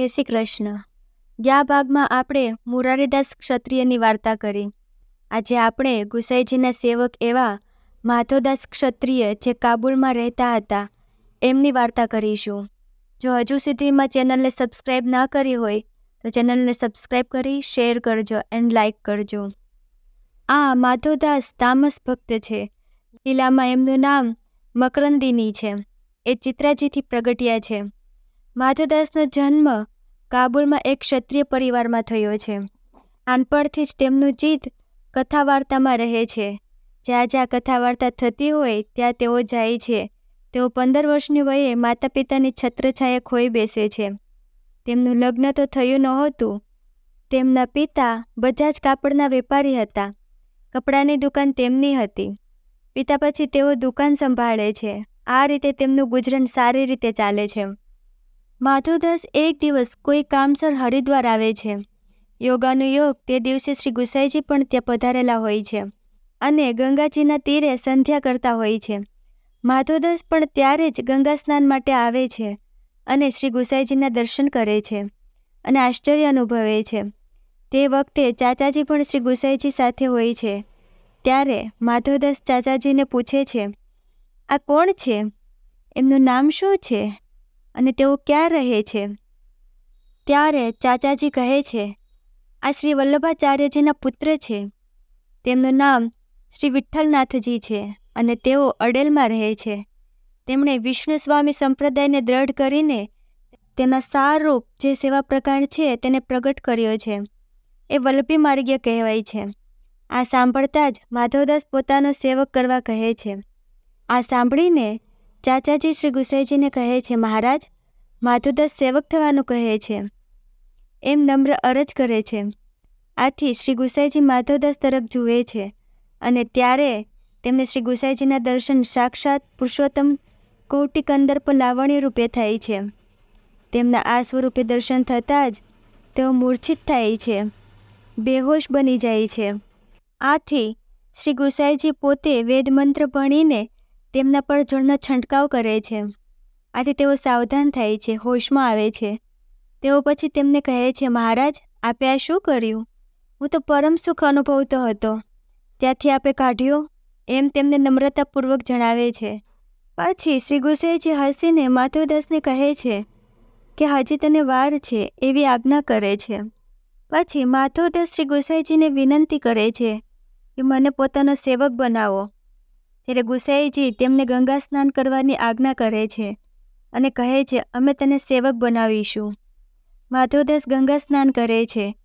જય શ્રી કૃષ્ણ. ગયા ભાગમાં આપણે મુરારીદાસ ક્ષત્રિયની વાર્તા કરી. આજે આપણે ગુસાઈજીના સેવક એવા માધોદાસ ક્ષત્રિય જે કાબુલમાં રહેતા હતા, એમની વાર્તા કરીશું. જો હજુ સુધીમાં ચેનલને સબસ્ક્રાઈબ ના કરી હોય, તો ચેનલને સબસ્ક્રાઈબ કરી, શેર કરજો એન્ડ લાઇક કરજો. આ માધોદાસ તામસ ભક્ત છે. લીલામાં એમનું નામ મકરંદિની છે. એ ચિત્રાજીથી પ્રગટ્યા છે. માધવદાસનો જન્મ કાબુલમાં એક ક્ષત્રિય પરિવારમાં થયો છે. નાનપણથી જ તેમનું ચિત્ત કથા વાર્તામાં રહે છે. જ્યાં જ્યાં કથા વાર્તા થતી હોય, ત્યાં તેઓ જાય છે. તેઓ પંદર વર્ષની વયે માતા પિતાની છત્રછાયા ખોઈ બેસે છે. તેમનું લગ્ન તો થયું નહોતું. તેમના પિતા બજાજ કાપડના વેપારી હતા. કપડાની દુકાન તેમની હતી. પિતા પછી તેઓ દુકાન સંભાળે છે. આ રીતે તેમનું ગુજરાન સારી રીતે ચાલે છે. માધવદાસ એક દિવસ કોઈ કામસર હરિદ્વાર આવે છે. યોગાનુયોગ તે દિવસે શ્રી ગુસાઈજી પણ ત્યાં પધારેલા હોય છે અને ગંગાજીના તીરે સંધ્યા કરતા હોય છે. માધવદાસ પણ ત્યારે જ ગંગા સ્નાન માટે આવે છે અને શ્રી ગુસાઈજીના દર્શન કરે છે અને આશ્ચર્ય અનુભવે છે. તે વખતે ચાચાજી પણ શ્રી ગુસાઈજી સાથે હોય છે. ત્યારે માધવદાસ ચાચાજીને પૂછે છે, આ કોણ છે? એમનું નામ શું છે? અને તેઓ ક્યાં રહે છે? ત્યારે ચાચાજી કહે છે, આ શ્રી વલ્લભાચાર્યજીના પુત્ર છે. તેમનું નામ શ્રી વિઠ્ઠલનાથજી છે અને તેઓ અડેલમાં રહે છે. તેમણે વિષ્ણુ સ્વામી સંપ્રદાયને દ્રઢ કરીને તેના સારરૂપ જે સેવા પ્રકાર છે તેને પ્રગટ કર્યો છે. એ વલ્લભી માર્ગીય કહેવાય છે. આ સાંભળતા જ માધવદાસ પોતાનો સેવક કરવા કહે છે. આ સાંભળીને ચાચાજી શ્રી ગુસાઈજીને કહે છે, મહારાજ, માધુદાસ સેવક થવાનું કહે છે. એમ નમ્ર અરજ કરે છે. આથી શ્રી ગુસાઈજી માધવદાસ તરફ જુએ છે અને ત્યારે તેમને શ્રી ગુસાઈજીના દર્શન સાક્ષાત પુરુષોત્તમ કૌટિકંદર કંદર્પ લાવણ્ય રૂપે થાય છે. તેમના આ સ્વરૂપે દર્શન થતાં જ તેઓ મૂર્છિત થાય છે. બેહોશ બની જાય છે. આથી શ્રી ગુસાઈજી પોતે વેદમંત્ર ભણીને તેમના પર જળનો છંટકાવ કરે છે. આથી તેઓ સાવધાન થાય છે, હોશમાં આવે છે. તેઓ પછી તેમને કહે છે, મહારાજ, આપે આ શું કર્યું? હું તો પરમ સુખ અનુભવતો હતો. ત્યાંથી આપે કાઢ્યો? એમ તેમને નમ્રતાપૂર્વક જણાવે છે. પછી શ્રી ગુસાઈજી હસીને માથુદાસને કહે છે કે, હજી તને વાર છે, એવી આજ્ઞા કરે છે. પછી માથુદાસ શ્રી ગુસાઈજીને વિનંતી કરે છે કે, મને પોતાનો સેવક બનાવો. ત્યારે ગુસાઈજી તેમને ગંગા સ્નાન કરવાની આજ્ઞા કરે છે અને કહે છે, અમે તને સેવક બનાવીશું. માધવદાસ ગંગા સ્નાન કરે છે.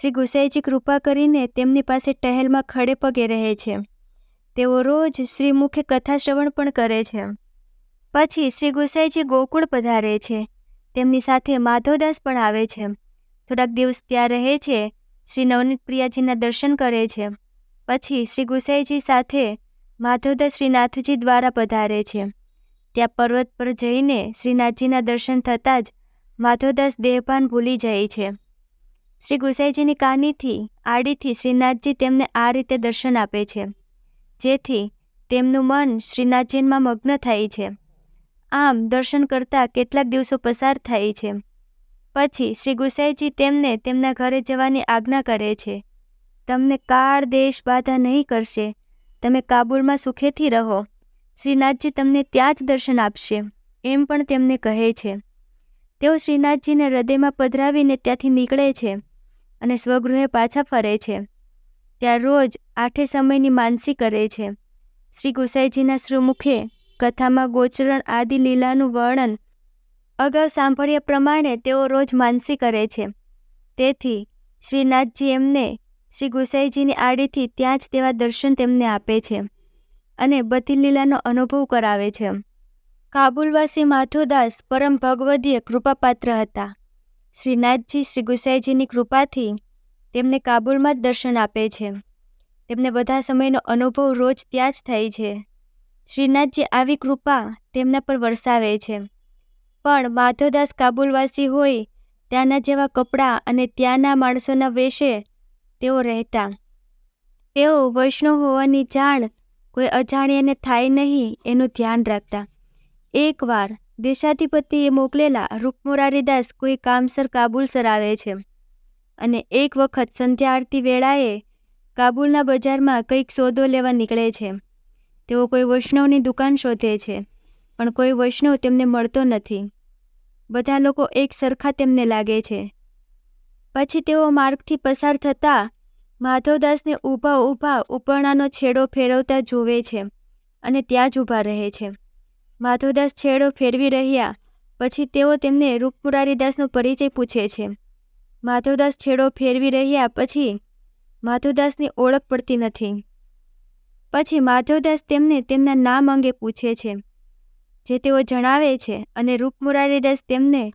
શ્રી ગુસાઈજી કૃપા કરીને તેમની પાસે ટહેલમાં ખડે પગે રહે છે. તેઓ રોજ શ્રીમુખે કથા શ્રવણ પણ કરે છે. પછી શ્રી ગુસાઈજી ગોકુળ પધારે છે. તેમની સાથે માધવદાસ પણ આવે છે. થોડાક દિવસ ત્યાં રહે છે. શ્રી નવનીત પ્રિયાજીના દર્શન કરે છે. પછી શ્રી ગુસાઈજી સાથે માધવદાસ શ્રીનાથજી દ્વારા પધારે છે. ત્યાં પર્વત પર જઈને શ્રીનાથજીના દર્શન થતાં જ માધવદાસ દેહપાન ભૂલી જાય છે. શ્રી ગુસાઈજીની કાનીથી, આડીથી શ્રીનાથજી તેમને આ રીતે દર્શન આપે છે. જેથી તેમનું મન શ્રીનાથજીમાં મગ્ન થાય છે. આમ દર્શન કરતાં કેટલાક દિવસો પસાર થાય છે. પછી શ્રી ગુસાઈજી તેમને તેમના ઘરે જવાની આજ્ઞા કરે છે. તમને કાળ દેશ બાધા નહીં કરશે. તમે કાબુલમાં સુખેથી રહો. શ્રીનાથજી તમને ત્યાં જ દર્શન આપશે, એમ પણ તેમને કહે છે. તેઓ શ્રીનાથજીને હૃદયમાં પધરાવીને ત્યાંથી નીકળે છે અને સ્વગૃહે પાછા ફરે છે. ત્યાં રોજ આઠે સમયની માનસી કરે છે. શ્રી ગુસાઈજીના શ્રુમુખે કથામાં ગોચરણ આદિ લીલાનું વર્ણન અગાઉ સાંભળ્યા પ્રમાણે તેઓ રોજ માનસી કરે છે. તેથી શ્રીનાથજી એમને શ્રી ગુસાઈજીની આડીથી ત્યાં જ તેવા દર્શન તેમને આપે છે અને બધી લીલાનો અનુભવ કરાવે છે. કાબુલવાસી માધોદાસ પરમ ભગવદીય કૃપાપાત્ર હતા. શ્રીનાથજી શ્રી ગુસાઈજીની કૃપાથી તેમને કાબુલમાં જ દર્શન આપે છે. તેમને બધા સમયનો અનુભવ રોજ ત્યાં જ થાય છે. શ્રીનાથજી આવી કૃપા તેમના પર વરસાવે છે. પણ માધવદાસ કાબુલવાસી હોય ત્યાંના જેવા કપડાં અને ત્યાંના માણસોના વેશે તેઓ રહેતા. તેઓ વૈષ્ણવ હોવાની જાણ કોઈ અજાણ્યાને થાય નહીં એનું ધ્યાન રાખતા. એકવાર દેશાધિપતિએ મોકલેલા રૂપમુરારીદાસ કોઈ કામસર કાબુલસર આવે છે અને એક વખત સંધ્યા આરતી વેળાએ કાબુલના બજારમાં કંઈક સોદો લેવા નીકળે છે. તેઓ કોઈ વૈષ્ણવની દુકાન શોધે છે, પણ કોઈ વૈષ્ણવ તેમને મળતો નથી. બધા લોકો એક સરખા તેમને લાગે છે. પછી તેઓ માર્ગથી પસાર થતાં માધવદાસને ઊભા ઊભા ઉપરણાનો છેડો ફેરવતા જોવે છે અને ત્યાં જ ઊભા રહે છે. માધવદાસ છેડો ફેરવી રહ્યા, પછી તેઓ તેમને રૂપમુરારીદાસનો પરિચય પૂછે છે. માધવદાસ છેડો ફેરવી રહ્યા પછી માધવદાસની ઓળખ પડતી નથી. પછી માધવદાસ તેમને તેમના નામ અંગે પૂછે છે, જે તેઓ જણાવે છે અને રૂપમુરારીદાસ તેમને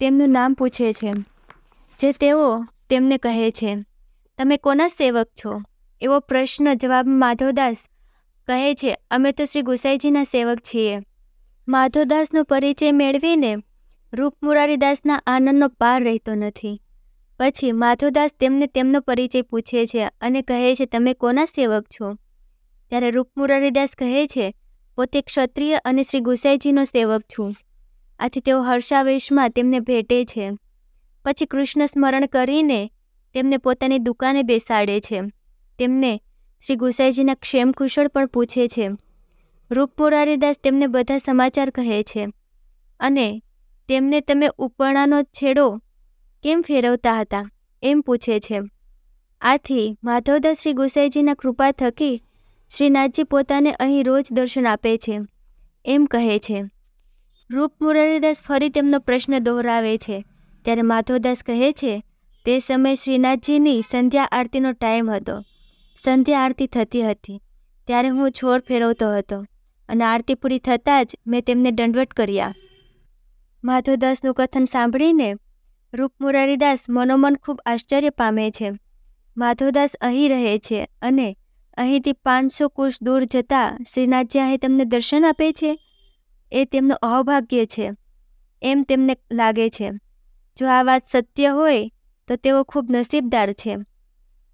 તેમનું નામ પૂછે છે. જે તેઓ તેમને કહે છે, તમે કોના સેવક છો? એવો પ્રશ્ન જવાબ માધવદાસ કહે છે, અમે તો શ્રી ગુસાઈજીના સેવક છીએ. માધવદાસનો પરિચય મેળવીને રૂપમુરારીદાસના આનંદનો પાર રહેતો નથી. પછી માધવદાસ તેમને તેમનો પરિચય પૂછે છે અને કહે છે, તમે કોના સેવક છો? ત્યારે રૂપમુરારીદાસ કહે છે, પોતે ક્ષત્રિય અને શ્રી ગુસાઈજીનો સેવક છું. આથી તેઓ હર્ષાવેશમાં તેમને ભેટે છે. પછી કૃષ્ણ સ્મરણ કરીને તેમને પોતાની દુકાને બેસાડે છે. તેમને શ્રી ગુસાઈજીના ક્ષેમ કુશળ પણ પૂછે છે. રૂપમુરારીદાસ તેમને બધા સમાચાર કહે છે. અને તેમને તમે ઉપરણાનો છેડો કેમ ફેરવતા હતા? એમ પૂછે છે. આથી માધવદાસ શ્રી ગુસાઈજીના કૃપા થકી શ્રીનાથજી પોતાને અહીં રોજ દર્શન આપે છે. એમ કહે છે. રૂપ મુરારીદાસ ફરી તેમનો પ્રશ્ન દોહરાવે છે. ત્યારે માધવદાસ કહે છે, તે સમયે શ્રીનાથજીની સંધ્યા આરતીનો ટાઈમ હતો. સંધ્યા આરતી થતી હતી. ત્યારે હું છોડ ફેરવતો હતો અને આરતી પૂરી થતાં જ મેં તેમને દંડવટ કર્યા. માધવદાસનું કથન સાંભળીને રૂપમુરારીદાસ મનોમન ખૂબ આશ્ચર્ય પામે છે. માધવદાસ અહીં રહે છે અને અહીંથી પાંચસો કોષ દૂર જતાં શ્રીનાથજી અહીં તેમને દર્શન આપે છે? એ તેમનું અહોભાગ્ય છે. એમ તેમને લાગે છે. જો આ વાત સત્ય હોય, તો તેઓ ખૂબ નસીબદાર છે.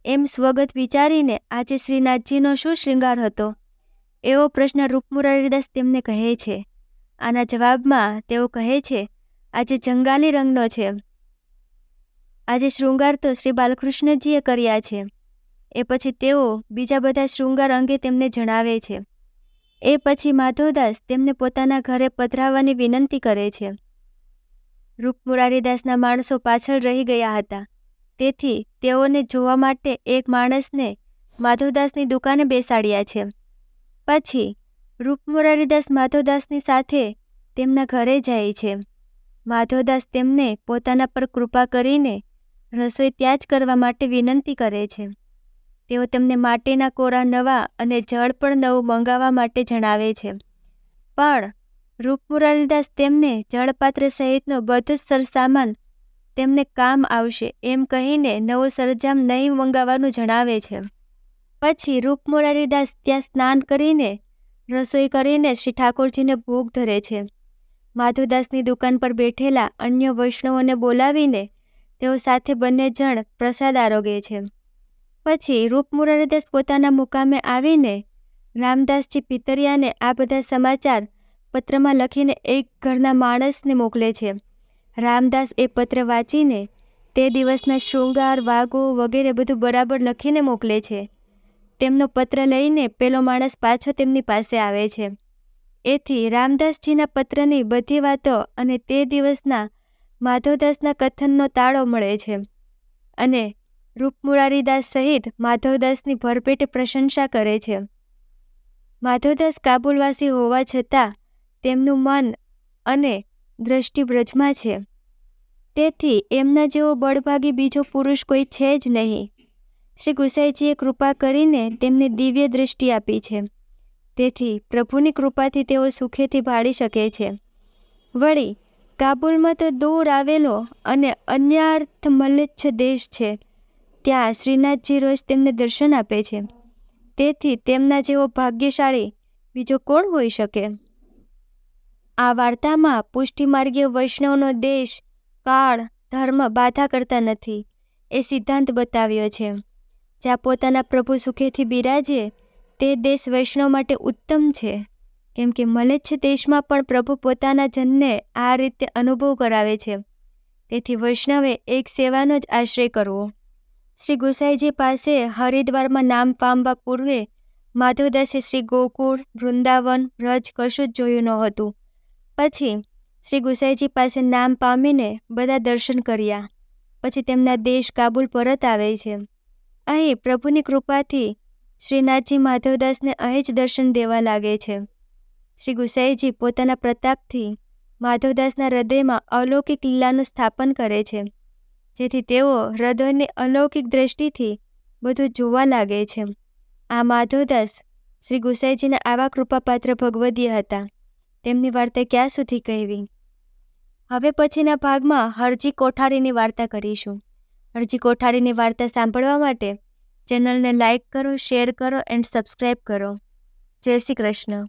એમ સ્વગત વિચારીને આજે શ્રીનાથજીનો શું શૃંગાર હતો? એવો પ્રશ્ન રૂપમુરારીદાસ તેમને કહે છે. આના જવાબમાં તેઓ કહે છે, આજે જંગાલી રંગનો છે. આજે શૃંગાર તો શ્રી બાલકૃષ્ણજીએ કર્યા છે. એ પછી તેઓ બીજા બધા શૃંગાર અંગે તેમને જણાવે છે. એ પછી માધવદાસ તેમને પોતાના ઘરે પધરાવવાની વિનંતી કરે છે. રૂપમુરારીદાસના માણસો પાછળ રહી ગયા હતા. તેથી તેઓને જોવા માટે એક માણસને માધવદાસની દુકાને બેસાડ્યા છે. પછી રૂપમુરારીદાસ માધવદાસની સાથે તેમના ઘરે જાય છે. માધવદાસ તેમને પોતાના પર કૃપા કરીને રસોઈ ત્યાં જ કરવા માટે વિનંતી કરે છે. તેઓ તેમને માટીના કોરા નવા અને જળ પણ નવું મંગાવવા માટે જણાવે છે. પણ રૂપમુરારીદાસ તેમને જળપાત્ર સહિતનો બધો જ સરસામાન તેમને કામ આવશે એમ કહીને નવો સરજામ નહીં મંગાવવાનું જણાવે છે. પછી રૂપમુરારીદાસ ત્યાં સ્નાન કરીને, રસોઈ કરીને શ્રી ઠાકોરજીને ભોગ ધરે છે. માધુદાસની દુકાન પર બેઠેલા અન્ય વૈષ્ણવોને બોલાવીને તેઓ સાથે બંને જણ પ્રસાદ આરોગે છે. પછી રૂપમુરારીદાસ પોતાના મુકામે આવીને રામદાસજી પિતરિયાને આ બધા સમાચાર પત્રમાં લખીને એક ઘરના માણસને મોકલે છે. રામદાસ એ પત્ર વાંચીને તે દિવસના શૃંગાર વાગો વગેરે બધું બરાબર લખીને મોકલે છે. તેમનો પત્ર લઈને પેલો માણસ પાછો તેમની પાસે આવે છે. એથી રામદાસજીના પત્રની બધી વાતો અને તે દિવસના માધવદાસના કથનનો તાળો મળે છે. અને રૂપમુરારીદાસ સહિત માધવદાસની ભરપેટ પ્રશંસા કરે છે. માધવદાસ કાબુલવાસી હોવા છતાં તેમનું મન અને દ્રષ્ટિ બ્રજમાં છે. તેથી એમના જેવો બળભાગી બીજો પુરુષ કોઈ છે જ નહીં. શ્રી ગુસાઈજીએ કૃપા કરીને તેમને દિવ્ય દૃષ્ટિ આપી છે. તેથી પ્રભુની કૃપાથી તેઓ સુખેથી ભાળી શકે છે. વળી, કાબુલમાં તો દૂર આવેલો અને અન્યાર્થ મલ્લચ્છ દેશ છે. ત્યાં શ્રીનાથજી રોજ તેમને દર્શન આપે છે. તેથી તેમના જેવો ભાગ્યશાળી બીજો કોણ હોઈ શકે? આ વાર્તામાં પુષ્ટિમાર્ગીય વૈષ્ણવનો દેશ, કાળ, ધર્મ બાધા કરતા નથી, એ સિદ્ધાંત બતાવ્યો છે. જ્યાં પોતાના પ્રભુ સુખેથી બિરાજે, તે દેશ વૈષ્ણવ માટે ઉત્તમ છે. કેમ કે મલેચ્છ દેશમાં પણ પ્રભુ પોતાના જનને આ રીતે અનુભવ કરાવે છે. તેથી વૈષ્ણવે એક સેવાનો જ આશ્રય કરવો. શ્રી ગુસાઈજી પાસે હરિદ્વારમાં નામ પામવા પૂર્વે માધવદાસે શ્રી ગોકુળ, વૃંદાવન, વ્રજ કશું જ જોયું નહોતું. પછી શ્રી ગુસાઈજી પાસે નામ પામીને બધા દર્શન કર્યા. પછી તેમના દેશ કાબુલ પરત આવે છે. અહીં પ્રભુની કૃપાથી શ્રીનાથજી માધવદાસને અહીં જ દર્શન દેવા લાગે છે. શ્રી ગુસાઈજી પોતાના પ્રતાપથી માધવદાસના હૃદયમાં અલૌકિક લીલાનું સ્થાપન કરે છે. જેથી તેઓ હૃદયની અલૌકિક દ્રષ્ટિથી બધું જોવા લાગે છે. આ માધવદાસ શ્રી ગુસાઈજીના આવા કૃપાપાત્ર ભગવદીય હતા. તેમની વાર્તા ક્યાં સુધી કહેવી? હવે પછીના ભાગમાં હરજી કોઠારીની વાર્તા કરીશું. હરજી કોઠારીની વાર્તા સાંભળવા માટે ચેનલને લાઇક કરો, શેર કરો, એન્ડ સબસ્ક્રાઈબ કરો. જય શ્રી કૃષ્ણ.